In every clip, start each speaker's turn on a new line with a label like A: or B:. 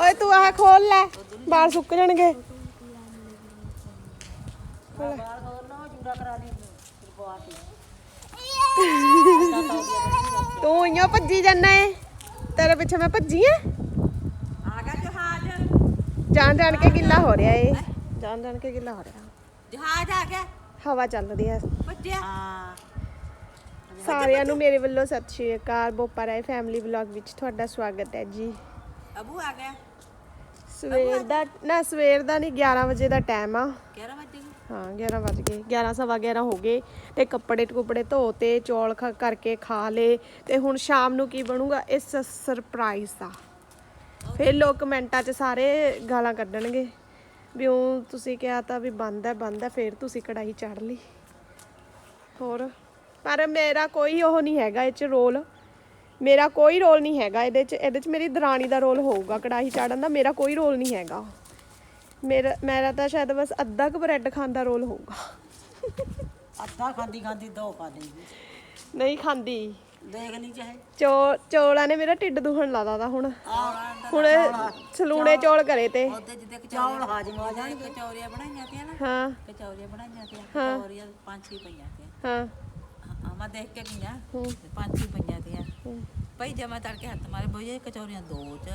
A: ਓਏ ਤੂੰ ਆਹ ਖੋਲ ਲੈ। ਬਾਲ ਸੁੱਕ ਜਾਣਗੇ। ਤੂੰ ਇਉਂ ਭੱਜੀ ਜਾਂਦਾ ਏ? ਤੇਰੇ ਪਿੱਛੇ ਮੈਂ ਭੱਜੀ ਆ?
B: ਆ ਗਿਆ ਜਹਾਜ਼
A: ਜਾਣ ਜਾਣ ਕੇ ਗਿੱਲਾ ਹੋ ਰਿਹਾ ਏ। ਜਾਣ ਜਾਣ ਕੇ ਗਿੱਲਾ ਹੋ ਰਿਹਾ।
B: ਜਹਾਜ਼ ਆ ਗਿਆ
A: ਹਵਾ ਚੱਲ ਰਹੀ ਹੈ
B: ਭੱਜਿਆ ਹਾਂ
A: ਸਾਰਿਆਂ ਨੂੰ ਮੇਰੇ ਵੱਲੋਂ ਸਤਿ ਸ਼੍ਰੀ ਅਕਾਲ। ਬੋਪਾ ਰਾਏ ਫੈਮਿਲੀ ਵਲੌਗ ਵਿੱਚ ਤੁਹਾਡਾ ਸਵਾਗਤ ਹੈ ਜੀ।
B: ਅਬੂ ਆ ਗਿਆ।
A: ਸਵੇਰ ਦਾ ਨਾ ਸਵੇਰ ਦਾ ਨਹੀਂ 11 ਵਜੇ ਦਾ ਟਾਈਮ ਆ।
B: 11 ਵਜੇ
A: ਹਾਂ 11 ਵਜ ਗਏ। 11 ਸਵਾ 11 ਹੋ ਗਏ ਤੇ ਕੱਪੜੇ ਕੁਪੜੇ ਧੋਤੇ ਚੌਲ ਖਾ ਕਰਕੇ ਖਾ ਲਏ ਤੇ ਹੁਣ ਸ਼ਾਮ ਨੂੰ ਕੀ ਬਣੂਗਾ? ਇਸ ਸਰਪ੍ਰਾਈਜ਼ ਦਾ। ਫਿਰ ਲੋਕ ਕਮੈਂਟਾਂ 'ਚ ਸਾਰੇ ਗਾਲਾਂ ਕੱਢਣਗੇ ਵੀ ਉਹ ਤੁਸੀਂ ਕਿਹਾ ਤਾਂ ਵੀ ਬੰਦ ਹੈ ਬੰਦ ਹੈ ਫਿਰ ਤੁਸੀਂ ਕੜਾਈ ਚੜ ਲਈ। ਹੋਰ ਪਰ ਮੇਰਾ ਕੋਈ ਉਹ ਨਹੀਂ ਹੈਗਾ ਇਹ 'ਚ ਰੋਲ। ਮੇਰਾ ਕੋਈ ਰੋਲ ਨਹੀਂ ਹੈਗਾ ਇਹਦੇ 'ਚ ਇਹਦੇ 'ਚ ਮੇਰੀ ਦਰਾਣੀ ਦਾ ਰੋਲ ਹੋਊਗਾ ਕੜਾਹੀ ਚਾੜਨ ਦਾ ਮੇਰਾ ਕੋਈ ਰੋਲ ਨਹੀਂ ਹੈਗਾ। ਮੇਰਾ ਮੇਰਾ ਤਾਂ ਸ਼ਾਇਦ ਬਸ ਅੱਧਾ ਕੁ ਬ੍ਰੈਡ ਖਾਣ ਦਾ ਰੋਲ ਹੋਊਗਾ।
B: ਅੱਧਾ ਖਾਂਦੀ ਖਾਂਦੀ ਦੋ ਖਾ ਲਈ।
A: ਨਹੀਂ ਖਾਂਦੀ।
B: ਦੇਖ ਚਾਹੇ।
A: ਚੋ ਚੌਲਾਂ ਨੇ ਮੇਰਾ ਢਿੱਡ ਦੁਖਣ ਲਾਦਾ ਤਾ ਹੁਣ। ਹੁਣ ਸਲੂਣੇ ਚੌਲ। ਕਰੇ ਤੇ।
B: ਉਹਦੇ ਜਿੱਦੇ ਕਚੌਲ ਹਾਜ਼ਮ ਆ ਜਾਣਗੇ। ਕਚੌਰੀਆਂ ਬਣਾਈਆਂ ਤੀਆਂ ਨਾ।
A: ਹਾਂ।
B: ਕਚੌਰੀਆਂ ਬਣਾਈਆਂ ਤੀਆਂ। ਕਚੌਰੀਆਂ ਪੰਜ ਛੇ ਪਈਆਂ ਤੀਆਂ।
A: ਹਾਂ।
B: ਹਾਂ ਮੈਂ ਦੇਖ ਕੇ ਗਈਆਂ ਪੰਜ ਛੇ ਪਈਆਂ ਤੀਆਂ। ਭਈ ਜਮਾ ਤੜਕੇ ਹੱਥ ਮਾਰੇ ਬੋਏ ਕਚੌਰੀਆਂ ਦੋ ਚ।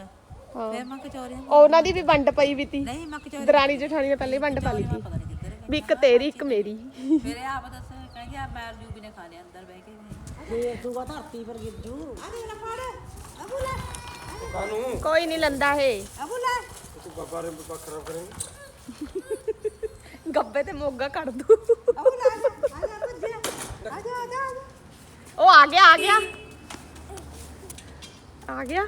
A: ਹਾਂ।
B: ਫਿਰ ਮੈਂ ਕਚੌਰੀਆਂ
A: ਉਹਨਾਂ ਦੀ ਵੀ ਵੰਡ ਪਈ ਵੀ ਤੀ।
B: ਨਹੀਂ ਮੈਂ ਕਚੌਰੀਆਂ
A: ਦਰਾਣੀ ਜਠਾਣੀ ਨੇ ਪਹਿਲੇ ਹੀ ਵੰਡ ਪਾ ਲਈ ਤੀ।
B: ਪਤਾ ਨਹੀਂ ਕਿੱਧਰ ਗਏ
A: ਵੀ ਇੱਕ ਤੇਰੀ ਇੱਕ ਮੇਰੀ।
B: ਮੇਰੇ ਆਪ ਦੱਸ ਕਹਿੰਦੇ ਆ ਮੈਂ ਜੂਬੀ ਨੇ ਖਾ ਲਿਆ ਅੰਦਰ ਬਹਿ ਕੇ ਇਹ ਤੂੰ ਧਰਤੀ ਪਰ ਗਿੱਜੂ। ਆ ਦੇ ਲੈ ਫੜ ਅਬੂ ਲੈ
A: ਕੋਈ ਨਹੀਂ ਲੰਦਾ ਹੈ
B: ਅਬੂ ਲੈ
A: ਗੱਬੇ ਤੇ ਮੋਗਾ ਕੱਢ ਦੂ।
B: ਅਬੂ ਲੈ ਆ ਜਾ ਭੱਜਿਆ ਆ ਜਾ ਆ ਜਾ ਆ ਜਾ।
A: ਉਹ ਆ ਗਿਆ ਆ ਗਿਆ। ਆ ਗਿਆ।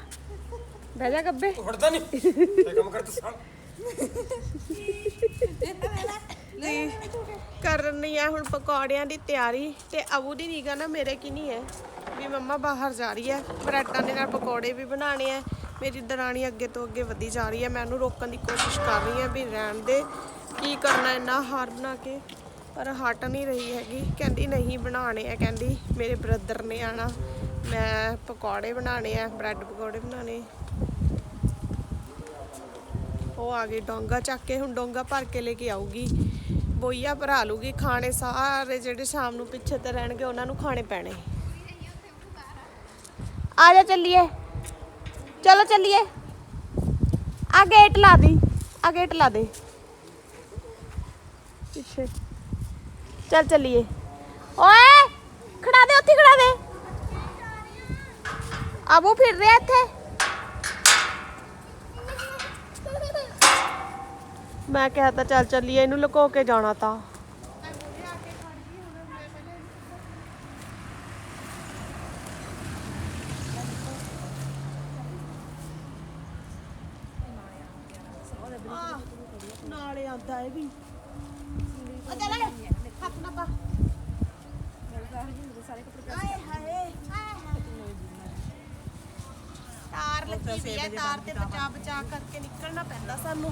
A: ਬਹਿ ਜਾ ਗੱਬੇ।
C: ਫੜਦਾ ਨਹੀਂ। ਇਹ ਕੰਮ ਕਰ ਤਸਾਂ
A: ਜੀ ਕਰਨੀ ਹੈ ਹੁਣ ਪਕੌੜਿਆਂ ਦੀ ਤਿਆਰੀ। ਤੇ ਅਬੂ ਦੀ ਨਿਗਾ ਨਾ ਮੇਰੇ ਕੀ ਨਹੀਂ ਹੈ। ਵੀ ਮੰਮਾ ਬਾਹਰ ਜਾ ਰਹੀ ਹੈ। ਬਰੈਡਾਂ ਦੇ ਨਾਲ ਪਕੌੜੇ ਵੀ ਬਣਾਣੇ ਆ। ਮੇਰੀ ਦਰਾਣੀ ਅੱਗੇ ਤੋਂ ਅੱਗੇ ਵਧੀ ਜਾ ਰਹੀ ਹੈ। ਮੈਂ ਉਹਨੂੰ ਰੋਕਣ ਦੀ ਕੋਸ਼ਿਸ਼ ਕਰ ਰਹੀ ਹਾਂ ਵੀ ਰਹਿਣ ਦੇ। ਕੀ ਕਰਨਾ ਇੰਨਾ ਹਾਰ ਬਣਾ ਕੇ? ਪਰ ਹਟ ਨਹੀਂ ਰਹੀ ਹੈਗੀ। ਕਹਿੰਦੀ ਨਹੀਂ ਬਣਾਣੇ ਆ। ਕਹਿੰਦੀ ਮੇਰੇ ਬ੍ਰਦਰ ਨੇ ਆਣਾ ਮੈਂ ਪਕੌੜੇ ਬਣਾਣੇ ਆ, ਬ੍ਰੈਡ ਪਕੌੜੇ ਬਣਾਣੇ ਉਹ ਆ ਗਈ, ਡੋਂਗਾ ਚੱਕ ਕੇ ਹੁਣ ਡੋਂਗਾ ਭਰ ਕੇ ਲੈ ਕੇ ਆਊਗੀ। ਬੋਈਆ ਭਰਾ ਲੂਗੀ ਖਾਣੇ, ਸਾਰੇ ਜਿਹੜੇ ਸ਼ਾਮ ਨੂੰ ਪਿੱਛੇ ਤੇ ਰਹਿਣਗੇ, ਉਹਨਾਂ ਨੂੰ ਖਾਣੇ ਪੈਣੇ। ਆ ਜਾ ਚੱਲੀਏ। ਚਲੋ ਚੱਲੀਏ। ਆ ਗੇਟ ਲਾ ਦੀ, ਆ ਗੇਟ ਲਾ ਦੇ। ਪਿੱਛੇ। ਚੱਲ ਚੱਲੀਏ। ਓਏ! ਖੜਾ ਦੇ, ਉੱਥੇ ਖੜਾ ਦੇ। ਆਬੂ ਫਿਰ ਰਿਹਾ ਇੱਥੇ। ਮੈਂ ਕਿਹਾ ਤਾਂ ਚੱਲ ਚੱਲੀਏ ਇਹਨੂੰ ਲੁਕੋ ਕੇ ਜਾਣਾ ਤਾਂ ਨਾਲੇ ਆਉਂਦਾ ਇਹ ਵੀ ਉਹ ਚੱਲ ਹੱਥ ਨਾ ਪਾ ਆਏ ਹਾਏ ਤਾਰ ਲੱਗੀ ਵੀ ਹੈ ਤਾਰ ਤੇ ਬਚਾ ਬਚਾ ਕਰਕੇ ਨਿਕਲਣਾ ਪੈਂਦਾ ਸਾਨੂੰ।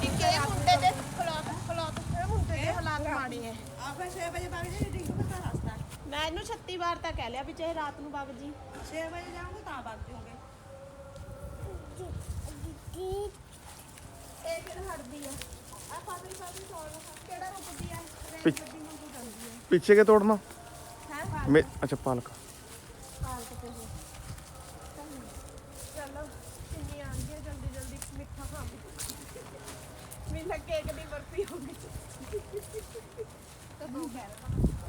A: ਟਿੱਕੇ ਮੁੰਡੇ ਦੇ ਖਲਾਤ ਖਲਾਤ ਇਹ ਮੁੰਡੇ ਦੇ ਹਾਲਾਤ ਮਾੜੇ ਹੈ
B: ਆਪੇ 6 ਵਜੇ ਬਾਗ ਜੀ ਡਿੰਗ ਪਤਾ ਰਸਤਾ।
A: ਮੈਂ ਇਹਨੂੰ 36 ਵਾਰ ਤਾਂ ਕਹਿ ਲਿਆ ਵੀ ਚਾਹੇ ਰਾਤ ਨੂੰ ਵਗ ਜੀ।
B: 6 ਵਜੇ ਜਾਓਗੇ ਤਾਂ ਬਾਗ ਜਾਓਗੇ
A: ਇਹ ਕਿਹੜਾ ਹਟਦੀ ਆ? ਆ ਫਾਦਰ ਸਾਹਿਬ ਸੌਣ ਕਿਹੜਾ ਰੁਕਦੀ ਆ?
C: ਪਿੱਛ- ਪਿੱਛੇ ਕੇ ਤੋੜਨਾ?
A: ਹੈ?
C: ਮੇ ਅੱਛਾ ਪਾਲਕ
A: ਪਾਲਕ ਤੇ ਹੋ ਚਲੋ ਕਿੰਨੀ ਆਂਦੀ ਹੈ ਜਲਦੀ ਜਲਦੀ ਮਿੱਠਾ ਖਾਵਾਂਗੇ ਮਿਲਾ ਕੇਕ ਦੀ ਬਰਫੀ ਹੋ ਗਈ।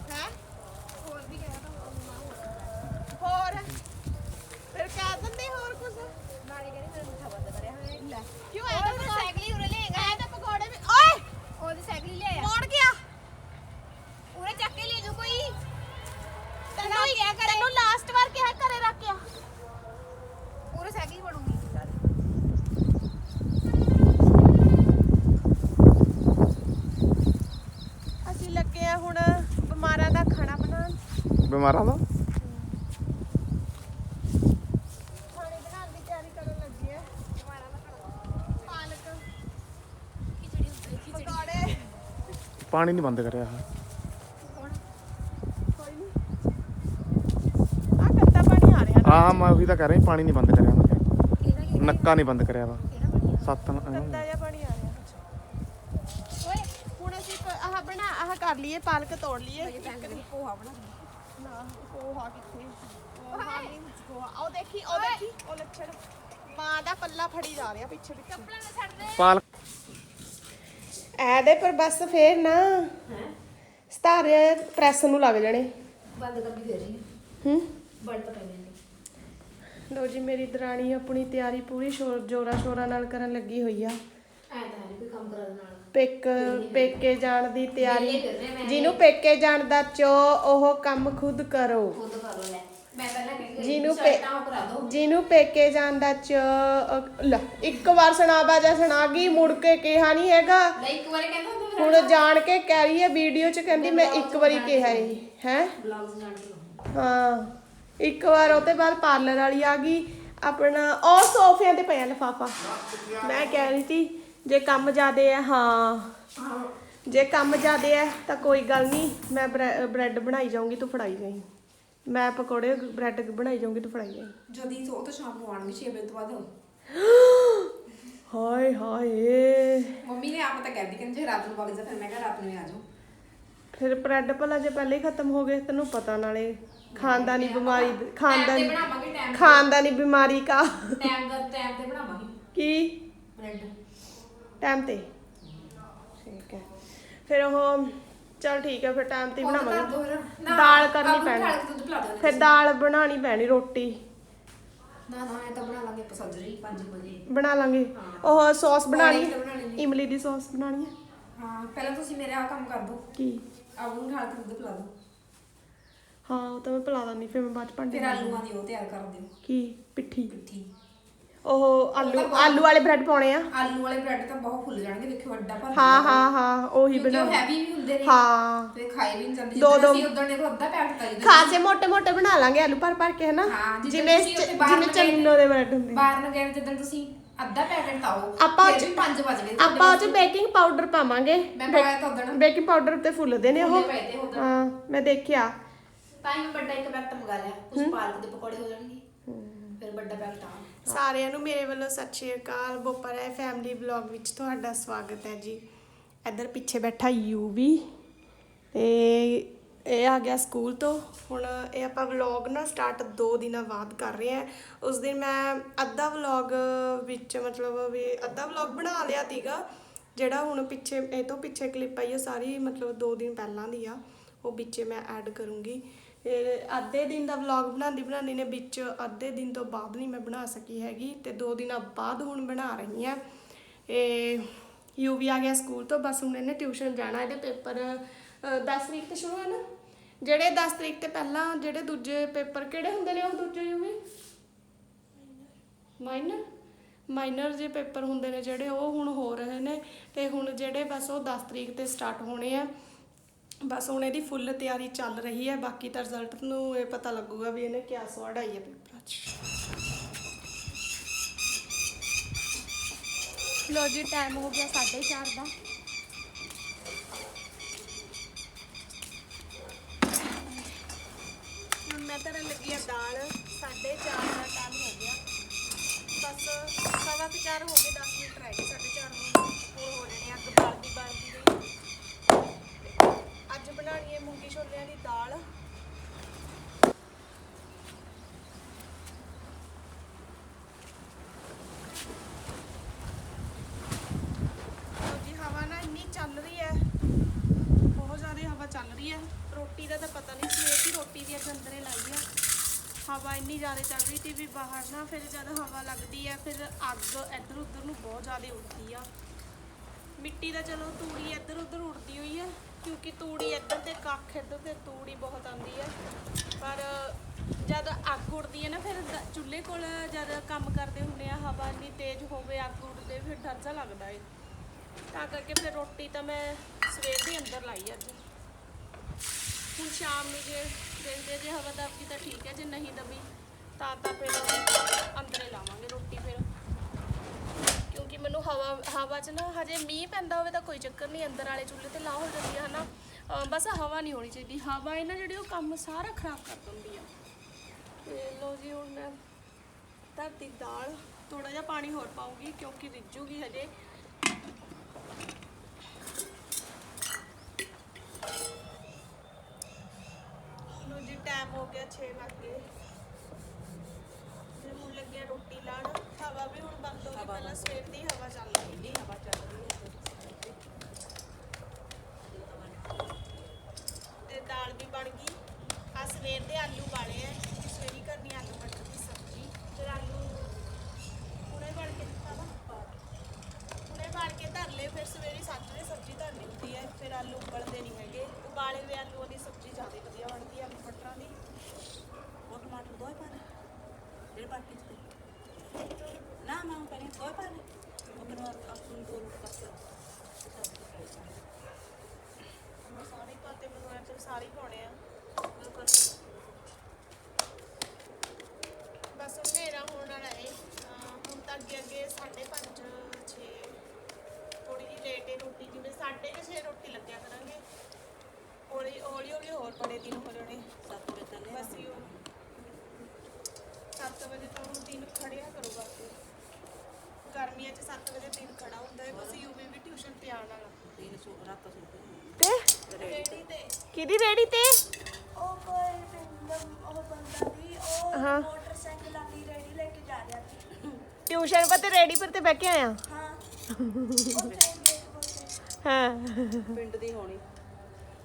A: ਹੈ? ਹੋਰ ਵੀ ਕਹਿ ਤਾਂ ਹੋਰ ਫਿਰ ਕਹਿ ਦਿੰਦੇ ਹੋਰ ਕੁਝ ਨਾਲੇ ਕਹਿੰਦੇ ਮੇਰਾ ਮਿੱਠਾ ਬੰਦ ਕਰਿਆ। ਹੋਇਆ ਲੈ। ਕਿਉਂ? ਐ ਤਾਂ ਸਾਈਕਲ ਉਰੇ ਲੈ ਐ ਤਾਂ ਪਕੌੜੇ ਵੀ ਓਏ!
D: ਉਹਦੀ ਸਾਈਕਲ ਲੈ ਆ
A: ਕੌਣ ਬਿਮਾਰਾਂ ਦਾ? ਖਾਣੇ ਬਣਾਉਣ
C: ਦੀ
A: ਤਿਆਰੀ ਕਰਨ ਲੱਗੀ ਹੈ ਪਾਲਕ
D: ਖਿਚੜੀ ਉੱਤੇ
A: ਪਕੌੜੇ
C: ਪਾਣੀ ਨਹੀਂ ਬੰਦ ਕਰਿਆ ਹੈ
A: ਕੋਈ ਨਹੀਂ ਆ ਕੱਤਾ ਪਾਣੀ ਆ ਰਿਹਾ।
C: ਹਾਂ ਮੈਂ ਉਹੀ ਤਾਂ ਕਹਿ ਰਿਹਾ ਪਾਣੀ ਨਹੀਂ ਬੰਦ ਕਰਿਆ ਮੈਂ। ਕਿਹਾ। ਨੱਕਾ ਨਹੀਂ ਬੰਦ ਕਰਿਆ ਵਾ। ਸੱਤ ਨ-
A: ਗੰਦਾ ਜਿਹਾ ਪਾਣੀ ਆ ਰਿਹਾ। ਓਏ ਹੁਣ ਅਸੀਂ ਕ- ਆਹ ਬਣਾ ਆਹ ਕਰ ਲਈਏ ਪਾਲਕ ਤੋੜ ਲਈਏ।
D: ਪੋਹਾ ਬਣਾ
A: ਨਾ ਪੋਹਾ ਕਿੱਥੇ ਪੋਹਾ ਨਹੀਂ ਪੋਹਾ ਉਹ ਦੇਖੀ ਉਹ ਦੇਖੀ ਉਹ ਲੱਛਣ ਮਾਂ ਦਾ ਪੱਲਾ ਫੜੀ ਜਾ ਰਿਹਾ ਪਿੱਛੇ ਪਿੱਛੇ
D: ਕੱਪੜਾ ਨਾ ਛੱਡ ਦੇ
C: ਪਾਲਕ
A: ਐਦੇ ਪਰ ਬਸ ਫੇਰ ਨਾ। ਸਤਾਰੇ ਪ੍ਰੈਸ ਨੂੰ ਲੱਗ ਜਾਣੇ।
D: ਬੰਦ ਕਰ ਵੀ ਦੇ ਰਹੀ
A: ਹੂੰ?
D: ਬਲਟ ਪੈ ਜਾਂਦੀ।
A: ਲੋ ਜੀ ਮੇਰੀ ਦਰਾਣੀ ਆਪਣੀ ਤਿਆਰੀ ਪੂਰੀ ਜੋਰਾ ਸ਼ੋਰਾ ਨਾਲ ਕਰਨ ਲੱਗੀ ਹੋਈ ਆ।
D: ਐ ਤਾਂ ਨਹੀਂ ਕੋਈ ਕੰਮ ਕਰਾ ਦੇ ਨਾਲ।
A: ਪੇਕ ਪੇਕੇ ਜਾਣ ਦੀ ਤਿਆਰੀ। ਜਿਹਨੂੰ ਪੇਕੇ ਜਾਣ ਦਾ ਚੋ ਉਹ ਕੰਮ ਖੁਦ ਕਰੋ।
D: ਖੁਦ ਕਰ ਲੋ ਲੈ ਮੈਂ ਪਹਿਲਾਂ ਕਹਿੰਦੀ
A: ਜਿਹਨੂੰ ਪੇ- ਜਿਹਨੂੰ ਪੇਕੇ ਜਾਣ ਦਾ ਚ ਲੈ ਇੱਕ ਵਾਰ ਸੁਣਾ ਬਾਜਾ ਸੁਣਾ ਗਈ ਮੁੜ ਕੇ ਕਿਹਾ ਨਹੀਂ ਹੈਗਾ।
D: ਲੈ ਇੱਕ ਵਾਰੀ ਕਹਿੰਦਾ ਹੁੰਦਾ
A: ਹੁਣ ਜਾਣ ਕੇ ਕਹਿ ਰਹੀ ਹੈ ਵੀਡੀਓ 'ਚ ਕਹਿੰਦੀ ਮੈਂ ਇੱਕ ਵਾਰੀ ਕਿਹਾ ਇਹ ਹੈ ਹਾਂ? ਇੱਕ ਵਾਰ ਉਹ ਤੇ ਬਾਅਦ ਪਾਰਲਰ ਵਾਲੀ ਆ ਗਈ ਆਪਣਾ ਉਹ ਸੋਫਿਆਂ ਤੇ ਪਿਆ ਲਫਾਫਾ। ਮੈਂ ਕਹਿ ਰਹੀ ਸੀ ਜੇ ਕੰਮ ਜ਼ਿਆਦੇ ਹੈ ਹਾਂ। ਜੇ ਕੰਮ ਜ਼ਿਆਦੇ ਹੈ ਤਾਂ ਕੋਈ ਗੱਲ ਨਹੀਂ ਮੈਂ ਬ੍ਰੈਡ ਬਣਾਈ ਜਾਊਂਗੀ ਤੂੰ ਫੜਾਈ ਜਾਈਂ। ਮੈਂ ਪਕੌੜੇ ਬ੍ਰੈਡ ਬਣਾਈ ਜਾਊਂਗੀ ਤੂੰ ਫੜਾਈ ਜਾਈਂ।
B: ਜਦੀ ਉਹ ਤਾਂ ਸ਼ਾਮ ਨੂੰ ਆਉਣਗੇ 6 ਵਜੇ ਤੋਂ ਬਾਅਦ।
A: ਹਾਏ ਹਾਏ।
B: ਮੰਮੀ ਨੇ ਆਪ ਤਾਂ ਕਹਿਦੀ ਕਹਿੰਦੇ ਜੇ ਰਾਤ ਨੂੰ ਵਗ ਜਾ ਫਿਰ ਮੈਂ ਕਿਹਾ ਰਾਤ ਨੂੰ ਹੀ ਆ ਜਾਓ।
A: ਫਿਰ ਬ੍ਰੈਡ ਭਲਾ ਜੇ ਪਹਿਲੇ ਹੀ ਖਤਮ ਹੋ ਗਏ ਤੈਨੂੰ ਪਤਾ ਨਾਲੇ। ਖਾਨਦਾਨੀ ਬਿਮਾਰੀ ਖਾਨਦਾਨੀ ਖਾਨਦਾਨੀ ਬਿਮਾਰੀ ਕਾ।
D: ਟਾਈਮ ਦਾ ਟਾਈਮ ਤੇ ਬਣਾਵਾਂਗੇ।
A: ਕੀ?
D: ਬ੍ਰੈਡ।
A: ਟਾਈਮ ਤੇ ਠੀਕ ਹੈ। ਫਿਰ ਉਹ ਚਲ ਠੀਕ ਹੈ ਫਿਰ ਟਾਈਮ ਤੇ ਹੀ ਬਣਾਵਾਂਗੇ। ਦਾਲ ਕਰਨੀ ਪੈਣੀ। ਫਿਰ ਦਾਲ ਬਣਾਣੀ ਪੈਣੀ ਰੋਟੀ।
B: ਨਾ ਨਾ ਇਹ ਤਾਂ ਬਣਾ ਲਾਂਗੇ ਪਸੰਦਰੀ 5 ਵਜੇ
A: ਬਣਾ ਲਾਂਗੇ। ਉਹ ਸੌਸ ਬਣਾਣੀ। ਇਮਲੀ ਦੀ ਸੌਸ ਬਣਾਣੀ ਹੈ?
B: ਹਾਂ ਪਹਿਲਾਂ ਤੁਸੀਂ ਮੇਰੇ ਆ ਕੰਮ ਕਰ ਦਿਓ
A: ਕੀ?
B: ਆਲੂ ਨੂੰ ਢਾਲ ਕੇ ਦੁੱਧ ਪਿਲਾ ਦਿਓ।
A: ਹਾਂ ਉਹ ਤਾਂ ਮੈਂ ਪਿਲਾ ਦਾਂਗੀ ਫਿਰ ਮੈਂ ਬਾਅਦ ਚ ਭਾਂਡੇ
B: ਫਿਰ ਆਲੂਆਂ ਦੀ ਉਹ ਤਿਆਰ ਕਰ ਦਿਓ।
A: ਕੀ? ਪਿੱਠੀ।
B: ਪਿੱਠੀ।
A: ਉਹ ਆਲੂ ਆਲੂ ਵਾਲੇ ਬ੍ਰੈਡ ਪਾਉਣੇ ਆ।
B: ਆਲੂ ਵਾਲੇ ਬ੍ਰੈਡ ਤਾਂ ਬਹੁਤ ਫੁੱਲ ਜਾਣਗੇ ਵੇਖਿਓ ਵੱਡਾ ਭਰ
A: ਹਾਂ ਹਾਂ ਹਾਂ ਉਹੀ ਬਣਾ
B: ਹੈਵੀ ਵੀ ਹੁੰਦੇ ਨੇ।
A: ਹਾਂ।
B: ਤੇ ਖਾਏ ਵੀ ਨਹੀਂ ਜਾਂਦੇ।
A: ਦੋ- ਦੋ-
B: ਅਸੀਂ ਉਦੋਂ ਨੇ ਅੱਧਾ ਤਾਂ ਜਿੱਦਾਂ।
A: ਖਾਸੇ ਮੋਟੇ ਮੋਟੇ ਬਣਾ ਲਾਂਗੇ ਆਲੂ ਭਰ ਭਰ ਕੇ ਹਨਾ? ਜਿਵੇਂ ਜਿਵੇਂ ਚੰਨੋ ਦੇ ਬ੍ਰੈਡ ਹੁੰਦੇ।
B: ਬਾਹਰ ਨੂੰ ਗਏ ਜਦੋਂ ਤੁਸੀਂ ਅੱਧਾ ਪੈਕਟ ਲਾਓ
A: ਆਪਾਂ ਉਹ ਚ-
B: ਵੀ 5 ਵਜ ਗਏ।
A: ਆਪਾਂ ਉਹ ਚ ਬੇਕਿੰਗ ਪਾਊਡਰ ਪਾਵਾਂਗੇ।
B: ਮੈਂ ਪਾਇਆ ਤਾਂ ਉਦੋਂ
A: ਬੇਕਿੰਗ ਪਾਊਡਰ ਤੇ ਫੁੱਲਦੇ ਨੇ ਉਹ। ਹਾਂ ਮੈਂ ਦੇਖਿਆ।
D: ਤਾਂ ਹੀ ਮੈਂ ਵੱਡਾ ਇੱਕ ਪੈਕਟ ਮੰਗਾ ਲਿਆ। ਕੁਝ ਪਾਲਕ ਦੇ ਪਕੌੜੇ ਹੋ ਜਾਣਗੇ। ਫਿਰ ਵੱਡਾ ਪੈਕਟ ਆ।
A: ਸਾਰਿਆਂ ਨੂੰ ਮੇਰੇ ਵੱਲੋਂ ਸਤਿ ਸ਼੍ਰੀ ਅਕਾਲ, ਬੋਪਰ ਹੈ ਫੈਮਿਲੀ ਵਲੌਗ ਵਿੱਚ ਤੁਹਾਡਾ ਸਵਾਗਤ ਹੈ ਜੀ। ਇੱਧਰ ਪਿੱਛੇ ਬੈਠਾ ਯੂ ਵੀ ਤੇ ਇਹ ਆ ਗਿਆ ਸਕੂਲ ਤੋਂ। ਹੁਣ ਇਹ ਆਪਾਂ ਵਲੌਗ ਨਾ ਸਟਾਰਟ 2 ਦਿਨਾਂ ਬਾਅਦ ਕਰ ਰਹੇ ਹਾਂ। ਉਸ ਦਿਨ ਮੈਂ ਅੱਧਾ ਵਲੌਗ ਵਿੱਚ ਮਤਲਬ ਵੀ ਅੱਧਾ ਵਲੌਗ ਬਣਾ ਲਿਆ ਤੀਗਾ ਜਿਹੜਾ ਹੁਣ ਪਿੱਛੇ, ਇਹ ਤੋਂ ਪਿੱਛੇ ਕਲਿੱਪ ਆਈ ਹੈ ਸਾਰੀ ਮਤਲਬ 2 ਦਿਨ ਪਹਿਲਾਂ ਦੀ ਆ। ਉਹ ਵਿੱਚੇ ਮੈਂ ਐਡ ਕਰੂੰਗੀ। ਇਹ ਅੱਧੇ ਦਿਨ ਦਾ ਵਲੌਗ ਬਣਾਉਂਦੀ ਬਣਾਉਂਦੀ ਨੇ ਵਿੱਚ ਅੱਧੇ ਦਿਨ ਤੋਂ ਬਾਅਦ ਨਹੀਂ ਮੈਂ ਬਣਾ ਸਕੀ ਹੈਗੀ ਤੇ ਦੋ ਦਿਨਾਂ ਬਾਅਦ ਹੁਣ ਬਣਾ ਰਹੀ ਹਾਂ। ਇਹ ਯੂ ਵੀ ਆ ਗਿਆ ਸਕੂਲ ਤੋਂ, ਬਸ ਹੁਣ ਇਹਨੇ ਟਿਊਸ਼ਨ ਜਾਣਾ, ਇਹਦੇ ਪੇਪਰ 10 ਤਰੀਕ ਤੇ ਸ਼ੁਰੂ ਹੈ ਨਾ? ਜਿਹੜੇ 10 ਤਰੀਕ ਤੇ ਪਹਿਲਾਂ ਜਿਹੜੇ ਦੂਜੇ ਪੇਪਰ ਕਿਹੜੇ ਹੁੰਦੇ ਨੇ ਉਹ ਦੂਜੇ ਯੂ ਵੀ? ਮਾਈਨਰ ਮਾਈਨਰ ਜੇ ਪੇਪਰ ਹੁੰਦੇ ਨੇ ਜਿਹੜੇ ਉਹ ਹੁਣ ਹੋ ਰਹੇ ਨੇ ਤੇ ਹੁਣ ਜਿਹੜੇ ਬਸ ਉਹ 10 ਤਰੀਕ ਤੇ ਸਟਾਰਟ ਹੋਣੇ ਆ। ਬਸ ਹੁਣ ਇਹਦੀ ਫੁੱਲ ਤਿਆਰੀ ਚੱਲ ਰਹੀ ਹੈ, ਬਾਕੀ ਤਾਂ ਰਿਜ਼ਲਟ ਨੂੰ ਇਹ ਪਤਾ ਲੱਗੂਗਾ ਵੀ ਇਹਨੇ ਕਿਆ ਸਵਾੜ ਆਈ ਹੈ ਪੇਪਰਾਂ 'ਚ। ਲੋ ਜੀ ਟਾਈਮ ਹੋ ਗਿਆ 4:30 ਦਾ। ਹੁਣ ਮੈਂ ਧਰਨ ਲੱਗੀ ਆ ਦਾਲ 4:30 ਦਾ ਟਾਈਮ ਹੋ ਗਿਆ। ਬਸ ਸਵਾ ਕੁ ਚਾਰ ਹੋ ਗਏ 10 ਮਿੰਟ ਰਹਿ ਗਏ 4:30 ਹੁਣ ਹੁਣ ਹੋ ਜਾਣੇ ਅੱਗ ਬਾਲਦੀ ਬਾਲਦੀ ਅੱਜ ਬਣਾਣੀ ਹੈ ਮੂੰਗੀ ਛੋਲਿਆਂ ਦੀ ਦਾਲ। ਹਵਾ ਨਾ ਇੰਨੀ ਚੱਲ ਰਹੀ ਹੈ। ਬਹੁਤ ਜ਼ਿਆਦਾ ਹਵਾ ਚੱਲ ਰਹੀ ਹੈ। ਰੋਟੀ ਦਾ ਤਾਂ ਪਤਾ ਨਹੀਂ ਸਵੇਰ ਦੀ ਰੋਟੀ ਵੀ ਅੱਜ ਅੰਦਰੇ ਲਾਈ ਆ ਹਵਾ ਇੰਨੀ ਜ਼ਿਆਦਾ ਚੱਲ ਰਹੀ ਸੀ ਵੀ ਬਾਹਰ ਨਾ ਫਿਰ ਜਦ ਹਵਾ ਲੱਗਦੀ ਹੈ, ਫਿਰ ਅੱਗ ਇੱਧਰ ਉੱਧਰ ਨੂੰ ਬਹੁਤ ਜ਼ਿਆਦਾ ਉੱਠਦੀ ਆ। ਮਿੱਟੀ ਦਾ ਚਲੋ ਤੂੜੀ ਇੱਧਰ ਉੱਧਰ ਕੱਖ ਇੱਧਰ ਤੇ ਹੀ ਬਹੁਤ ਆਉਂਦੀ ਹੈ ਪਰ ਜਦ ਅੱਗ ਉੱਡਦੀ ਹੈ ਨਾ, ਫਿਰ ਦ- ਚੁੱਲ੍ਹੇ ਕੋਲ ਜਦ ਕੰਮ ਕਰਦੇ ਹੁੰਦੇ ਆ, ਹਵਾ ਇੰਨੀ ਤੇਜ਼ ਹੋਵੇ, ਅੱਗ ਉੱਡਦੇ, ਫਿਰ ਡਰ ਜਾ ਲੱਗਦਾ ਏ। ਤਾਂ ਕਰਕੇ ਫਿਰ ਰੋਟੀ ਤਾਂ ਮੈਂ ਸਵੇਰ ਦੀ ਅੰਦਰ ਲਾਈ ਅੱਜ। ਹੁਣ ਸ਼ਾਮ ਨੂੰ ਜੇ ਦਿੰਦੇ ਜੇ ਹਵਾ ਦਬਦੀ ਤਾਂ ਠੀਕ ਹੈ ਜੇ ਨਹੀਂ ਦਬੀ ਤਾਂ ਤਾਂ ਫਿਰ ਅੰਦਰੇ ਲਾਵਾਂਗੇ ਰੋਟੀ ਫਿਰ। ਕਿਉਂਕਿ ਮੈਨੂੰ ਹਵਾ ਹਵਾ 'ਚ ਨਾ ਹਜੇ ਮੀਂਹ ਪੈਂਦਾ ਹੋਵੇ ਤਾਂ ਕੋਈ ਚੱਕਰ ਨਹੀਂ, ਅੰਦਰ ਵਾਲੇ ਚੁੱਲ੍ਹੇ ਤੇ ਲਾਹ ਹੋ ਜਾਂਦੀ ਆ, ਹਨਾ। ਅਹ ਬਸ ਹਵਾ ਨਹੀਂ ਹੋਣੀ ਚਾਹੀਦੀ। ਹਵਾ ਇਹ ਨਾ ਜਿਹੜੀ ਉਹ ਕੰਮ ਸਾਰਾ ਖਰਾਬ ਕਰ ਦਿੰਦੀ ਆ। ਤੇ ਲੋ ਜੀ ਹੁਣ ਮੈਂ ਧਰਤੀ ਦਾਲ ਥੋੜਾ ਜਿਹਾ ਪਾਣੀ ਹੋਰ ਪਾਉਂਗੀ ਕਿਉਂਕਿ ਰਿੱਝੂਗੀ ਹਜੇ। ਲੋ ਜੀ ਟਾਈਮ ਹੋ ਗਿਆ 6 ਵਜੇ ਜੇ ਹੁਣ ਲੱਗਿਆ ਰੋਟੀ ਲਾਣ ਹਵਾ ਵੀ ਹੁਣ ਬੰਦ ਹੋ ਗਈ ਪਹਿਲਾਂ ਸਵੇਰ ਦੀ ਹਵਾ ਚੱਲ ਰਹੀ ਸੀ। ਹਵਾ ਚੱਲ ਰਹੀ ਹੈ ਤੇ ਦਾਲ ਵੀ ਬਣ ਗਈ ਆ ਸਵੇਰ ਦੇ ਆਲੂ ਵਾਲੇ ਆ ਸਵੇਰੀ ਕਰਨੀ ਆਲੂ ਮਟਰ ਦੀ ਸਬਜ਼ੀ ਫਿਰ ਆਲੂ ਹੁਣੇ ਬਣ ਕੇ ਦਿੱਤਾ ਵਾ ਹੁਣੇ ਬਣ ਕੇ ਧਰ ਲਏ ਫਿਰ ਸਵੇਰੀ ਸਾਜਰੇ ਸਬਜ਼ੀ ਧਰਨੀ ਹੁੰਦੀ ਹੈ ਫਿਰ ਆਲੂ ਉਬਲਦੇ ਨਹੀਂ ਹੈਗੇ। ਉਬਾਲੇ ਹੋਏ ਆਲੂਆਂ ਦੀ ਸਬਜ਼ੀ ਜ਼ਿਆਦਾ ਵਧੀਆ ਬਣਦੀ ਹੈ ਆਲੂ ਮਟਰਾਂ ਦੀ।
B: ਉਹ ਟਮਾਟਰ ਦੋਏ ਪਾ ਲੈ। ਜਿਹੜੇ ਬਾਕੀ ਚ ਨਾ ਮੈਂ ਉਹ ਕਹਿੰਦੀ ਦੋਏ ਪਾ ਲੈ। ਉਹ ਮੈਨੂੰ ਆਪਣੀ ਦੋ ਰੋਟ ਕੱਟ
A: ਸਾਰੇ ਪਾਤੇ ਬਣਾਉਣੇ ਤੇ ਸਾਰੇ ਪਾਉਣੇ ਆ। ਰੋਟੀ ਜਿਵੇਂ 6:30 ਰੋਟੀ ਲੱਗਿਆ ਕਰਾਂਗੇ। ਹੌਲੀ ਹੌਲੀ ਹੌਲੀ ਹੋਰ ਬੜੇ ਦਿਨ ਹੋ ਜਾਣੇ।
B: ਸੱਤ ਵਜੇ ਤੱਕ
A: ਬਸ ਯੋ 7 ਵਜੇ ਤੋਂ ਦਿਨ ਖੜਿਆ ਕਰੂਗਾ ਗਰਮੀਆਂ 'ਚ 7 ਵਜੇ ਦਿਨ ਖੜਾ ਹੁੰਦਾ ਹੈ ਬਸ ਯੂਵੀ ਵੀ ਟਿਊਸ਼ਨ ਤੇ ਆਉਣ ਵਾਲਾ।
B: ਤਿੰਨ ਸੌ ਰਾਤ ਸੌ
A: ਤੇ?
B: ਰੇੜੀ
A: ਤੇ। ਕਿਹਦੀ ਰੇੜੀ ਤੇ?
E: ਉਹ ਕੋਈ ਪਿੰਡ ਉਹ ਬੰਦਾ ਦੀ ਉਹ
A: ਹਾਂ।
E: ਮੋਟਰਸਾਈਕਲ ਵਾਲੀ ਰੇੜੀ ਲੈ ਕੇ ਜਾ ਰਿਹਾ ਸੀ।
A: ਟਿਊਸ਼ਨ ਪਰ ਤੇ ਰੇੜੀ ਪਰ ਤੇ ਬਹਿ ਕੇ ਆਇਆ।
E: ਹਾਂ ਉਹ ਸੇਮ ਗੇਟ ਬੋਲਦੇ
A: ਹਾਂ।
B: ਪਿੰਡ ਦੀ ਹੋਣੀ।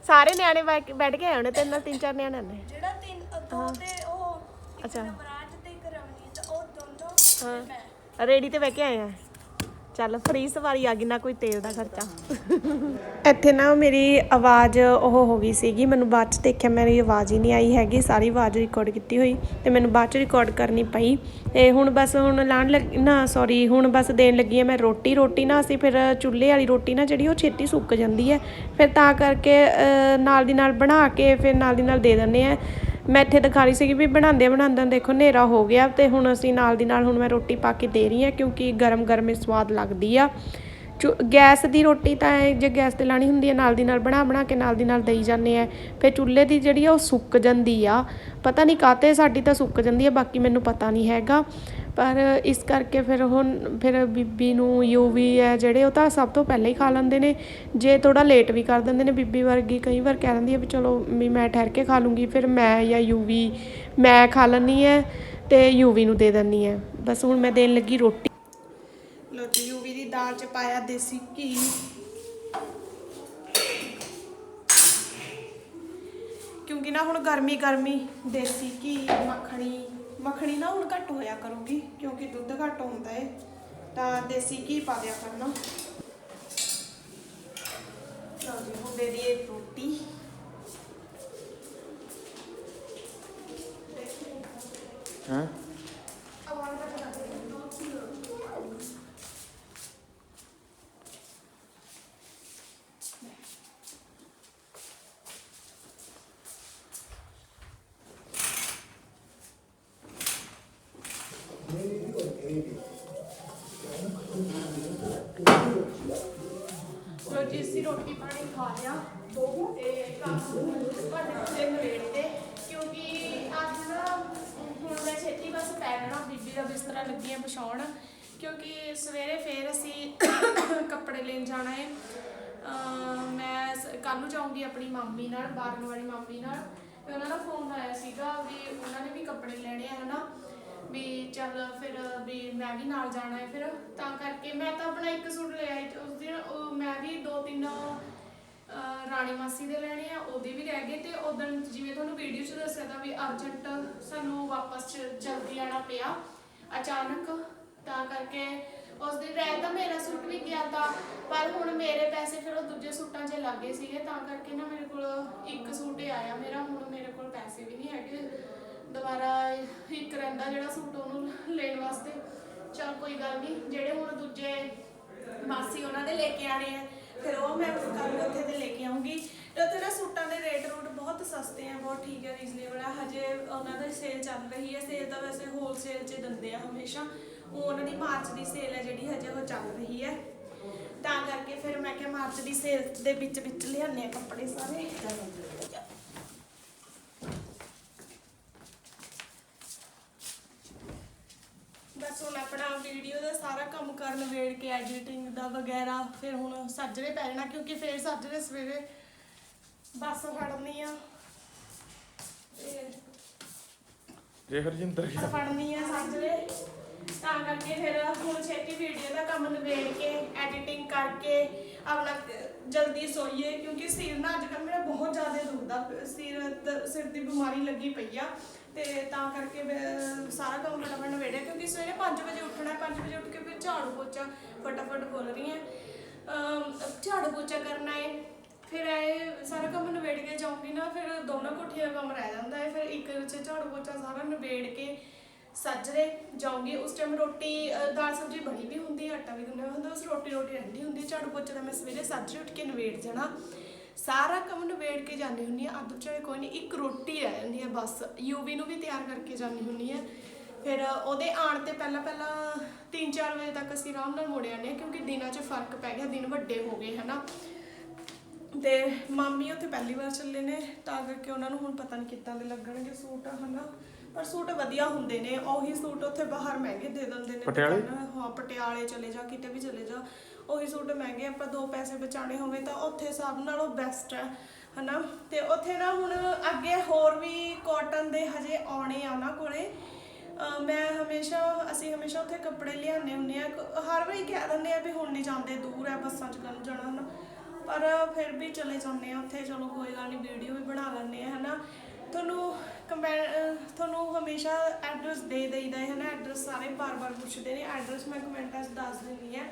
A: ਸਾਰੇ ਨਿਆਣੇ ਬੈ- ਬੈਠ ਕੇ ਆਏ ਹੋਣੇ ਤਿੰਨ ਨਾਲ ਤਿੰਨ ਚਾਰ ਨਿਆਣੇ ਨੇ।
E: ਜਿਹੜਾ ਤਿੰਨ ਦੋ ਤੇ ਉਹ ਇੱਕ
A: ਅੱਛਾ।
E: ਨਵਰਾਜ ਤੇ ਇੱਕ ਰਵਨੀਤ ਉਹ ਦੋਨੋਂ ਤੇ ਮੈਂ।
A: ਰੇੜੀ ਤੇ ਬਹਿ ਕੇ ਆਏ ਆ। ਚੱਲ ਫ੍ਰੀ ਸਵਾਰੀ ਆ ਗਈ, ਨਾ ਕੋਈ ਤੇਲ ਦਾ ਖਰਚਾ। ਇੱਥੇ ਨਾ ਮੇਰੀ ਆਵਾਜ਼ ਉਹ ਹੋ ਗਈ ਸੀਗੀ, ਮੈਨੂੰ ਬਾਅਦ ਚ ਦੇਖਿਆ ਮੇਰੀ ਆਵਾਜ਼ ਹੀ ਨਹੀਂ ਆਈ ਹੈਗੀ, ਸਾਰੀ ਆਵਾਜ਼ ਰਿਕਾਰਡ ਕੀਤੀ ਹੋਈ ਤੇ ਮੈਨੂੰ ਬਾਅਦ ਚ ਰਿਕਾਰਡ ਕਰਨੀ ਪਈ। ਤੇ ਹੁਣ ਬਸ ਹੁਣ ਲਾਣ ਲੱਗ, ਨਾ ਸੌਰੀ ਹੁਣ ਬਸ ਦੇਣ ਲੱਗੀ ਆ ਮੈਂ ਰੋਟੀ ਰੋਟੀ ਨਾ ਅਸੀਂ ਫਿਰ ਚੁੱਲ੍ਹੇ ਵਾਲੀ ਰੋਟੀ ਨਾ ਜਿਹੜੀ ਉਹ ਛੇਤੀ ਸੁੱਕ ਜਾਂਦੀ ਹੈ। ਫਿਰ ਤਾਂ ਕਰਕੇ ਨਾਲ ਦੀ ਨਾਲ ਬਣਾ ਕੇ ਫਿਰ ਨਾਲ ਦੀ ਨਾਲ ਦੇ ਦਿੰਦੇ ਆ ਮੈਂ ਇੱਥੇ ਦਿਖਾ ਰਹੀ ਸੀਗੀ ਵੀ ਬਣਾਉਂਦੇ ਬਣਾਉਂਦੇ ਦੇਖੋ ਹਨੇਰਾ ਹੋ ਗਿਆ ਤੇ ਹੁਣ ਅਸੀਂ ਨਾਲ ਦੀ ਨਾਲ ਹੁਣ ਮੈਂ ਰੋਟੀ ਪਾ ਕੇ ਦੇ ਰਹੀ ਹਾਂ ਕਿਉਂਕਿ ਗਰਮ ਗਰਮ ਹੀ ਸਵਾਦ ਲੱਗਦੀ ਆ। ਚੁ- ਗੈਸ ਦੀ ਰੋਟੀ ਤਾਂ ਇਹ ਜੇ ਗੈਸ ਤੇ ਲਾਣੀ ਹੁੰਦੀ ਹੈ, ਨਾਲ ਦੀ ਨਾਲ ਬਣਾ ਬਣਾ ਕੇ ਨਾਲ ਦੀ ਨਾਲ ਦੇਈ ਜਾਂਦੇ ਆ। ਫਿਰ ਚੁੱਲ੍ਹੇ ਦੀ ਜਿਹੜੀ ਆ ਉਹ ਸੁੱਕ ਜਾਂਦੀ ਆ। ਪਤਾ ਨਹੀਂ ਕਾਤੇ ਸਾਡੀ ਤਾਂ ਸੁੱਕ ਜਾਂਦੀ ਆ, ਬਾਕੀ ਮੈਨੂੰ ਪਤਾ ਨਹੀਂ ਹੈਗਾ। ਪਰ ਇਸ ਕਰਕੇ ਫਿਰ ਹੁਣ ਫਿਰ ਬੀਬੀ ਨੂੰ ਯੂਵੀ ਹੈ ਜਿਹੜੇ ਉਹ ਤਾਂ ਸਭ ਤੋਂ ਪਹਿਲਾਂ ਹੀ ਖਾ ਲੈਂਦੇ ਨੇ। ਜੇ ਥੋੜਾ ਲੇਟ ਵੀ ਕਰ ਦਿੰਦੇ ਨੇ ਬੀਬੀ ਵਰਗੀ, ਕਈ ਵਾਰ ਕਹਿ ਦਿੰਦੀ ਹੈ ਵੀ ਚਲੋ ਵੀ ਮੈਂ ਠਹਿਰ ਕੇ ਖਾ ਲੂੰਗੀ, ਫਿਰ ਮੈਂ ਜਾਂ ਯੂਵੀ, ਮੈਂ ਖਾ ਲੈਂਦੀ ਹੈ ਤੇ ਯੂਵੀ ਨੂੰ ਦੇ ਦਿੰਦੀ ਹੈ। ਬਸ ਹੁਣ ਮੈਂ ਦੇਣ ਲੱਗੀ ਰੋਟੀ। ਲੋ ਜੀ, ਯੂਵੀ ਦੀ ਦਾਲ ਚ ਪਾਇਆ ਦੇਸੀ ਘੀ। ਕਿਉਂਕਿ ਨਾ ਹੁਣ ਗਰਮੀ ਗਰਮੀ ਦੇਸੀ ਘੀ, ਮੱਖਣੀ ਮੱਖਣੀ ਨਾ ਹੁਣ ਘੱਟ ਹੋਇਆ ਕਰੂਗੀ ਕਿਉਂਕਿ ਦੁੱਧ ਘੱਟ ਹੁੰਦਾ ਏ ਤਾਂ ਦੇਸੀ ਘੀ ਪਾ ਦਿਆ ਕਰਨਾ ਲਓ ਜੀ ਹੁਣ ਦੇ ਦਈਏ ਰੋਟੀ
C: ਹਾਂ
A: ਰੋਟੀ ਪਾਣੀ ਖਾ ਲਿਆ ਤੇ ਕੰਮ ਤੁਹਾਡੇ ਕੋਲੇ ਨਵੇੜ ਤੇ, ਕਿਉਂਕਿ ਅੱਜ ਨਾ, ਹੁਣ ਮੈਂ ਛੇਤੀ ਬਸ ਪੈ ਜਾਣਾ ਬੀਬੀ ਦਾ ਬਿਸਤਰਾ ਲੱਗੀ ਆ ਵਿਛਾਉਣ, ਕਿਉਂਕਿ ਸਵੇਰੇ ਫੇਰ ਅਸੀਂ ਕੱਪੜੇ ਲੈਣ ਜਾਣਾ ਹੈ ਅਮ ਮੈਂ ਕੱਲ ਨੂੰ ਜਾਊਂਗੀ ਆਪਣੀ ਮਾਮੀ ਨਾਲ, ਬਾਰਨ ਵਾਲੀ ਮਾਮੀ ਨਾਲ। ਤੇ ਉਹਨਾਂ ਦਾ ਫੋਨ ਆਇਆ ਸੀਗਾ ਵੀ ਉਹਨਾਂ ਨੇ ਵੀ ਕੱਪੜੇ ਲੈਣੇ ਆ, ਹਨਾ? ਵੀ ਚੱਲ ਫਿਰ, ਵੀ ਮੈਂ ਵੀ ਨਾਲ ਜਾਣਾ ਹੈ ਫਿਰ। ਤਾਂ ਕਰਕੇ ਮੈਂ ਤਾਂ ਆਪਣਾ ਇੱਕ ਸੂਟ ਲਿਆ ਸੀ ਉਸ ਦਿਨ ਉਹ ਮੈਂ ਵੀ ਦੋ ਤਿੰਨ ਅਹ, ਰਾਣੀ ਮਾਸੀ ਦੇ ਲੈਣੇ ਆ, ਉਹਦੇ ਵੀ ਰਹਿ ਗਏ ਤੇ ਉਦੋਂ ਜਿਵੇਂ ਤੁਹਾਨੂੰ ਵੀਡੀਓ 'ਚ ਦੱਸਿਆ ਤਾਂ ਵੀ ਅਰਜੈਂਟ ਸਾਨੂੰ ਵਾਪਸ ਚ ਜਲਦੀ ਆਣਾ ਪਿਆ। ਅਚਾਨਕ ਤਾਂ ਕਰਕੇ ਉਸ ਦਿਨ ਰਹਿ ਤਾਂ ਮੇਰਾ ਸੂਟ ਵੀ ਗਿਆ ਤਾਂ, ਪਰ ਹੁਣ ਮੇਰੇ ਪੈਸੇ ਫਿਰ ਉਹ ਦੂਜੇ ਸੂਟਾਂ 'ਚ ਲੱਗੇ ਸੀਗੇ, ਤਾਂ ਕਰਕੇ ਨਾ ਮੇਰੇ ਕੋਲ ਇੱਕ ਸੂਟ ਹੀ ਆਇਆ ਮੇਰਾ, ਹੁਣ ਮੇਰੇ ਕੋਲ ਪੈਸੇ ਵੀ ਨਹੀਂ ਹੈਗੇ। ਦੁਬਾਰਾ ਇੱਕ ਰਹਿੰਦਾ ਜਿਹੜਾ ਸੂਟ ਉਹਨੂੰ ਲੈਣ ਵਾਸਤੇ। ਚਲ ਕੋਈ ਗੱਲ ਨਹੀਂ, ਜਿਹੜੇ ਹੁਣ ਦੂਜੇ ਮਾਸੀ ਉਹਨਾਂ ਦੇ ਲੈ ਕੇ ਆਣੇ ਆ ਫਿਰ ਉਹ ਮੈਂ ਕੱਲ ਉੱਥੇ ਤੇ ਲੈ ਕੇ ਆਉਂਗੀ ਤੇ ਉੱਥੇ ਨਾ ਸੂਟਾਂ ਦੇ ਰੇਟ ਰੂਟ ਬਹੁਤ ਸਸਤੇ ਆ, ਬਹੁਤ ਠੀਕ ਹੈ ਰੀਜ਼ਨੇਬਲ ਆ। ਹਜੇ ਉਹਨਾਂ ਦੀ ਸੇਲ ਚੱਲ ਰਹੀ ਹੈ ਸੇਲ ਤਾਂ ਵੈਸੇ ਹੋਲਸੇਲ 'ਚ ਦਿੰਦੇ ਆ ਹਮੇਸ਼ਾ। ਉਹ ਉਹਨਾਂ ਦੀ ਮਾਰਚ ਦੀ ਸੇਲ ਹੈ ਜਿਹੜੀ ਹਜੇ ਉਹ ਚੱਲ ਰਹੀ ਹੈ ਤਾਂ ਕਰਕੇ ਫਿਰ ਮੈਂ ਕਿਹਾ ਮਾਰਚ ਦੀ ਸੇਲ ਦੇ ਵਿੱਚ ਵਿੱਚ ਲਿਆਉਂਦੇ ਆ ਕੱਪੜੇ ਸਾਰੇ। ਬਸ ਹੁਣ ਆਪਣਾ ਵੀਡੀਓ ਦਾ ਸਾਰਾ ਕੰਮ ਕਰਨ ਵੇੜ ਕੇ ਐਡੀਟਿੰਗ ਦਾ ਵਗੈਰਾ ਫਿਰ ਹੁਣ ਸੱਜਰੇ ਪੈ ਜਾਣਾ ਕਿਉਂਕਿ ਫਿਰ ਸੱਜਰੇ ਸਵੇਰੇ ਬੱਸ ਫੜਨੀ ਆ। ਤੇ
C: ਜੇ ਹਰਜਿੰਦਰ
A: ਬੱਸ ਫੜਨੀ ਆ ਸੱਜਰੇ। ਤਾਂ ਕਰਕੇ ਫਿਰ ਹੁਣ ਛੇਤੀ ਵੀਡੀਓ ਦਾ ਕੰਮ ਨਿਬੇੜ ਕੇ ਐਡੀਟਿੰਗ ਕਰਕੇ ਆਪਣਾ ਜਲਦੀ ਸੋਈਏ ਕਿਉਂਕਿ ਸਿਰ ਨਾ ਅੱਜ ਕੱਲ੍ਹ ਮੇਰਾ ਬਹੁਤ ਜ਼ਿਆਦਾ ਦੁਖਦਾ ਸਿਰ ਦ- ਸਿਰ ਦੀ ਬਿਮਾਰੀ ਲੱਗੀ ਪਈ ਆ। ਤੇ ਤਾਂ ਕਰਕੇ ਮੈਂ ਸਾਰਾ ਕੰਮ ਫਟਾਫਟ ਨਿਬੇੜਿਆ ਕਿਉਂਕਿ ਸਵੇਰੇ 5 ਵਜੇ ਉੱਠਣਾ 5 ਵਜੇ ਉੱਠ ਕੇ ਫਿਰ ਝਾੜੂ ਪੋਚਾ ਫਟਾਫਟ ਬੋਲ ਰਹੀ ਹਾਂ। ਅਮ, ਝਾੜੂ ਪੋਚਾ ਕਰਨਾ ਹੈ ਫਿਰ ਇਹ ਸਾਰਾ ਕੰਮ ਨਿਬੇੜ ਕੇ ਜਾਊਂਗੀ ਨਾ ਫਿਰ ਦੋਨੋਂ ਕੋਠੀਆਂ ਦਾ ਕੰਮ ਰਹਿ ਜਾਂਦਾ ਹੈ ਫਿਰ ਇੱਕ ਵਿੱਚ ਝਾੜੂ ਪੋਚਾ ਸਾਰਾ ਨਿਬੇੜ ਕੇ ਸੱਜਰੇ ਜਾਊਂਗੀ। ਉਸ ਟਾਈਮ ਰੋਟੀ ਅ, ਦਾਲ ਸਬਜ਼ੀ ਬਣੀ ਵੀ ਹੁੰਦੀ ਹੈ ਆਟਾ ਵੀ ਗੁੰਨਿਆ ਹੁੰਦਾ ਉਸ ਰੋਟੀ ਰੋਟੀ ਰਹਿੰਦੀ ਹੁੰਦੀ ਹੈ, ਝਾੜੂ ਪੋਚਾ ਦਾ ਮੈਂ ਸਵੇਰੇ ਸੱਜਰੇ ਉੱਠ ਕੇ ਨਿਬੇੜ ਜਾਣਾ। ਸਾਰਾ ਕੰਮ ਨਿਬੇੜ ਕੇ ਜਾਂਦੀ ਹੁੰਦੀ ਆ। ਅੱਧ ਚਾਹੇ ਕੋਈ ਨਹੀਂ ਇੱਕ ਰੋਟੀ ਰਹਿ ਜਾਂਦੀ ਹੈ ਬਸ। ਯੂਵੀ ਨੂੰ ਵੀ ਤਿਆਰ ਕਰਕੇ ਜਾਂਦੀ ਹੁੰਦੀ ਹੈ ਫਿਰ ਉਹਦੇ ਆਉਣ ਤੇ ਪਹਿਲਾਂ ਪਹਿਲਾਂ 3-4 ਵਜੇ ਤੱਕ ਅਸੀਂ ਆਰਾਮ ਨਾਲ ਮੁੜ ਹਾਂ ਕਿਉਂਕਿ ਦਿਨਾਂ 'ਚ ਫ਼ਰਕ ਪੈ ਗਿਆ ਦਿਨ ਵੱਡੇ ਹੋ ਗਏ ਹਨਾ। ਤੇ ਮਾਮੀ ਉੱਥੇ ਪਹਿਲੀ ਵਾਰ ਚੱਲੇ ਨੇ ਤਾਂ ਕਰਕੇ ਉਹਨਾਂ ਨੂੰ ਹੁਣ ਪਤਾ ਨਹੀਂ ਕਿੱਦਾਂ ਦੇ ਲੱਗਣਗੇ ਸੂਟ ਹਨਾ। ਪਰ ਸੂਟ ਵਧੀਆ ਹੁੰਦੇ ਨੇ ਉਹੀ ਸੂਟ ਉੱਥੇ ਬਾਹਰ ਮਹਿੰਗੇ ਦੇ ਦਿੰਦੇ ਨੇ।
C: ਪਟਿਆਲੇ?
A: ਹਾਂ ਪਟਿਆਲੇ ਚਲੇ ਜਾ ਕਿਤੇ ਵੀ ਚਲੇ ਜਾ। ਉਹੀ ਸੂਟ ਮਹਿੰਗੇ ਆਪਾਂ ਦੋ ਪੈਸੇ ਬਚਾਣੇ ਹੋਵੇ ਤਾਂ ਉੱਥੇ ਸਭ ਨਾਲੋਂ ਬੈਸਟ ਹੈ ਹਨਾ? ਤੇ ਉੱਥੇ ਨਾ ਹੁਣ ਅੱਗੇ ਹੋਰ ਵੀ ਕਾਟਨ ਦੇ ਹਜੇ ਆਉਣੇ ਆ ਉਹਨਾਂ ਕੋਲੇ। ਮੈਂ ਹਮੇਸ਼ਾ, ਅਸੀਂ ਹਮੇਸ਼ਾ ਉੱਥੇ ਕੱਪੜੇ ਲਿਆਉਂਦੇ ਹੁੰਦੇ ਆ। ਹਰ ਵਾਰੀ ਕਹਿ ਦਿੰਦੇ ਆ ਵੀ ਹੁਣ ਨਹੀਂ ਜਾਂਦੇ, ਦੂਰ ਹੈ ਬੱਸਾਂ 'ਚ ਕਰਨ ਜਾਣਾ ਹਨਾ ਪਰ ਫਿਰ ਵੀ ਚਲੇ ਜਾਂਦੇ ਆ ਉੱਥੇ। ਚਲੋ ਕੋਈ ਗੱਲ ਨਹੀਂ ਵੀਡੀਓ ਵੀ ਬਣਾ ਲੈਂਦੇ ਆ, ਹਨਾ? ਤੁਹਾਨੂੰ ਕਮੈਂਟ ਤੁਹਾਨੂੰ ਹਮੇਸ਼ਾ ਐਡਰੈਸ ਦੇ ਦੇਈਦਾ ਹੈ ਨਾ ਐਡਰੈਸ ਸਾਰੇ ਬਾਰ-ਬਾਰ ਪੁੱਛਦੇ ਨੇ। ਐਡਰੈਸ ਮੈਂ ਕਮੈਂਟਾਂ 'ਚ ਦੱਸ ਦਿੰਦੀ ਆ।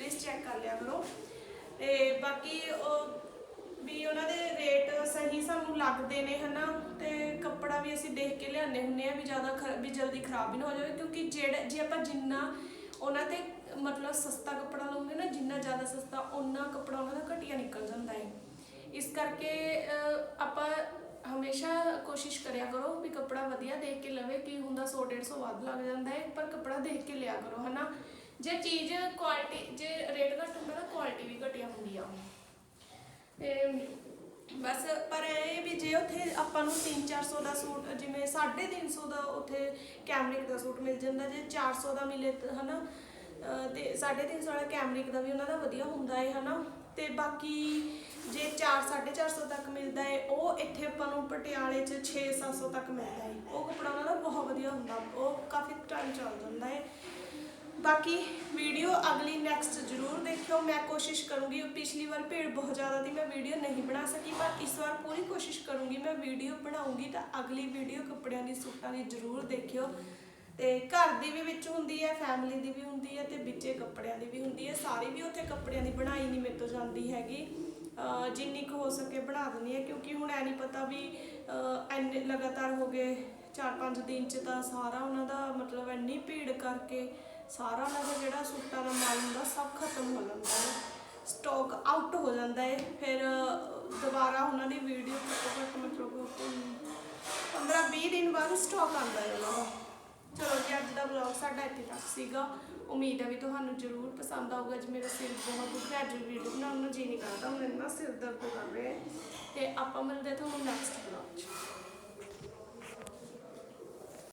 A: ਪਲੀਜ਼ ਚੈੱਕ ਕਰ ਲਿਆ ਕਰੋ। ਤੇ ਬਾਕੀ ਉਹ ਵੀ ਉਹਨਾਂ ਦੇ ਰੇਟ ਸਹੀ ਸਾਨੂੰ ਲੱਗਦੇ ਨੇ ਹਨਾ, ਤੇ ਕੱਪੜਾ ਵੀ ਅਸੀਂ ਦੇਖ ਕੇ ਲਿਆਉਂਦੇ ਹੁੰਦੇ ਆ ਵੀ ਜ਼ਿਆਦਾ ਖਰ- ਵੀ ਜਲਦੀ ਖਰਾਬ ਵੀ ਨਾ ਹੋ ਜਾਵੇ, ਕਿਉਂਕਿ ਜਿਹੜਾ, ਜੇ ਆਪਾਂ ਜਿੰਨਾ ਉਹਨਾਂ ਤੇ ਮਤਲਬ ਸਸਤਾ ਕੱਪੜਾ ਲਵਾਂਗੇ ਨਾ, ਜਿੰਨਾ ਜ਼ਿਆਦਾ ਸਸਤਾ ਉਹਨਾਂ ਕੱਪੜਾ ਉਹਨਾਂ ਦਾ ਘਟੀਆ ਨਿਕਲ ਜਾਂਦਾ ਹੈ। ਇਸ ਕਰਕੇ ਆਪਾਂ ਹਮੇਸ਼ਾ ਕੋਸ਼ਿਸ਼ ਕਰਿਆ ਕਰੋ ਵੀ ਕੱਪੜਾ ਵਧੀਆ ਦੇਖ ਕੇ ਲਵੇ ਕੀ ਹੁੰਦਾ 100 150 ਵੱਧ ਲੱਗ ਜਾਂਦਾ ਹੈ, ਪਰ ਕੱਪੜਾ ਦੇਖ ਕੇ ਲਿਆ ਕਰੋ, ਹਨਾ। ਜੇ ਚੀਜ਼ ਕੁਆਲਿਟੀ ਜੇ ਰੇਟ ਘੱਟ ਹੁੰਦਾ ਤਾਂ ਕੁਆਲਿਟੀ ਵੀ ਘਟੀਆ ਹੁੰਦੀ ਆ। ਤੇ ਬਸ ਪਰ ਇਹ ਵੀ ਜੇ ਉੱਥੇ ਆਪਾਂ ਨੂੰ 3-400 ਦਾ ਸੂਟ, ਜਿਵੇਂ 350 ਦਾ ਉੱਥੇ ਕੈਮਰਿਕ ਦਾ ਸੂਟ ਮਿਲ ਜਾਂਦਾ, ਜੇ 400 ਦਾ ਮਿਲੇ ਤਾਂ, ਹਨਾ, ਅਹ ਤੇ 350 ਵਾਲਾ ਕੈਮਰਿਕ ਦਾ ਵੀ ਉਹਨਾਂ ਦਾ ਵਧੀਆ ਹੁੰਦਾ ਹੈ ਹਨਾ। ਤੇ ਬਾਕੀ ਜੇ 4-450 ਤੱਕ ਮਿਲਦਾ ਹੈ ਉਹ ਇੱਥੇ ਆਪਾਂ ਨੂੰ ਪਟਿਆਲੇ 'ਚ 6-700 ਤੱਕ ਮਿਲਦਾ ਹੈ ਉਹ ਕੱਪੜਾ ਉਹਨਾਂ ਦਾ ਬਹੁਤ ਵਧੀਆ ਹੁੰਦਾ, ਉਹ ਕਾਫੀ ਟਾਈਮ ਚੱਲ ਜਾਂਦਾ ਹੈ ਬਾਕੀ ਵੀਡੀਓ ਅਗਲੀ ਨੈਕਸਟ ਜ਼ਰੂਰ ਦੇਖਿਓ। ਮੈਂ ਕੋਸ਼ਿਸ਼ ਕਰੂੰਗੀ, ਪਿਛਲੀ ਵਾਰ ਭੀੜ ਬਹੁਤ ਜ਼ਿਆਦਾ ਸੀ, ਮੈਂ ਵੀਡੀਓ ਨਹੀਂ ਬਣਾ ਸਕੀ, ਪਰ ਇਸ ਵਾਰ ਪੂਰੀ ਕੋਸ਼ਿਸ਼ ਕਰੂੰਗੀ, ਮੈਂ ਵੀਡੀਓ ਬਣਾਉਂਗੀ ਤਾਂ ਅਗਲੀ ਵੀਡੀਓ ਕੱਪੜਿਆਂ ਦੀ, ਸੂਟਾਂ ਦੀ ਜ਼ਰੂਰ ਦੇਖਿਓ। ਤੇ ਘਰ ਦੀ ਵੀ ਵਿੱਚ ਹੁੰਦੀ ਹੈ ਫੈਮਿਲੀ ਦੀ ਵੀ ਹੁੰਦੀ ਹੈ ਤੇ ਵਿੱਚੇ ਕੱਪੜਿਆਂ ਦੀ ਵੀ ਹੁੰਦੀ ਹੈ। ਸਾਰੀ ਵੀ ਉੱਥੇ ਕੱਪੜਿਆਂ ਦੀ ਬਣਾਈ ਨਹੀਂ ਮੇਰੇ ਤੋਂ ਜਾਂਦੀ ਹੈਗੀ। ਜਿੰਨੀ ਕੁ ਹੋ ਸਕੇ ਬਣਾ ਦਿੰਦੀ ਹੈ, ਕਿਉਂਕਿ ਹੁਣ ਐ ਨਹੀਂ ਪਤਾ ਵੀ ਐਨੇ ਲਗਾਤਾਰ ਹੋ ਗਏ 4-5 ਦਿਨ ਚ ਤਾਂ ਸਾਰਾ ਉਹਨਾਂ ਦਾ ਮਤਲਬ ਇੰਨੀ ਭੀੜ ਕਰਕੇ ਸਾਰਾ ਉਹਨਾਂ ਦਾ ਜਿਹੜਾ ਸੂਟਾਂ ਦਾ ਮਾਲ ਹੁੰਦਾ, ਸਭ ਖਤਮ ਹੋ ਜਾਂਦਾ ਹੈ। ਸਟਾਕ ਆਊਟ ਹੋ ਜਾਂਦਾ ਹੈ। ਫਿਰ ਦੁਬਾਰਾ ਉਹਨਾਂ ਦੀ ਵੀਡੀਓ ਘੱਟੋ ਘੱਟ ਮਤਲਬ 15-20 ਦਿਨ ਬਾਅਦ ਸਟਾਕ ਆਉਂਦਾ ਹੈ ਉਹਨਾਂ ਦਾ। ਚਲੋ ਜੀ, ਅੱਜ ਦਾ ਵਲੌਗ ਸਾਡਾ ਇੱਥੇ ਤੱਕ ਸੀਗਾ। ਉਮੀਦ ਹੈ ਵੀ ਤੁਹਾਨੂੰ ਜ਼ਰੂਰ ਪਸੰਦ ਆਊਗਾ। ਅੱਜ ਮੇਰਾ ਸਿਰ ਬਹੁਤ ਦੁਖ ਰਿਹਾ ਅੱਜ ਵੀਡੀਓ ਬਣਾਉਣ ਨੂੰ ਜੀ ਨਹੀਂ ਕਰਦਾ। ਹੁਣ ਇੰਨਾ ਸਿਰ ਦਰਦ ਕਰ ਰਿਹਾ ਹੈ। ਤੇ ਆਪਾਂ ਮਿਲਦੇ ਤੁਹਾਨੂੰ ਨੈਕਸਟ ਵਲੌਗ 'ਚ।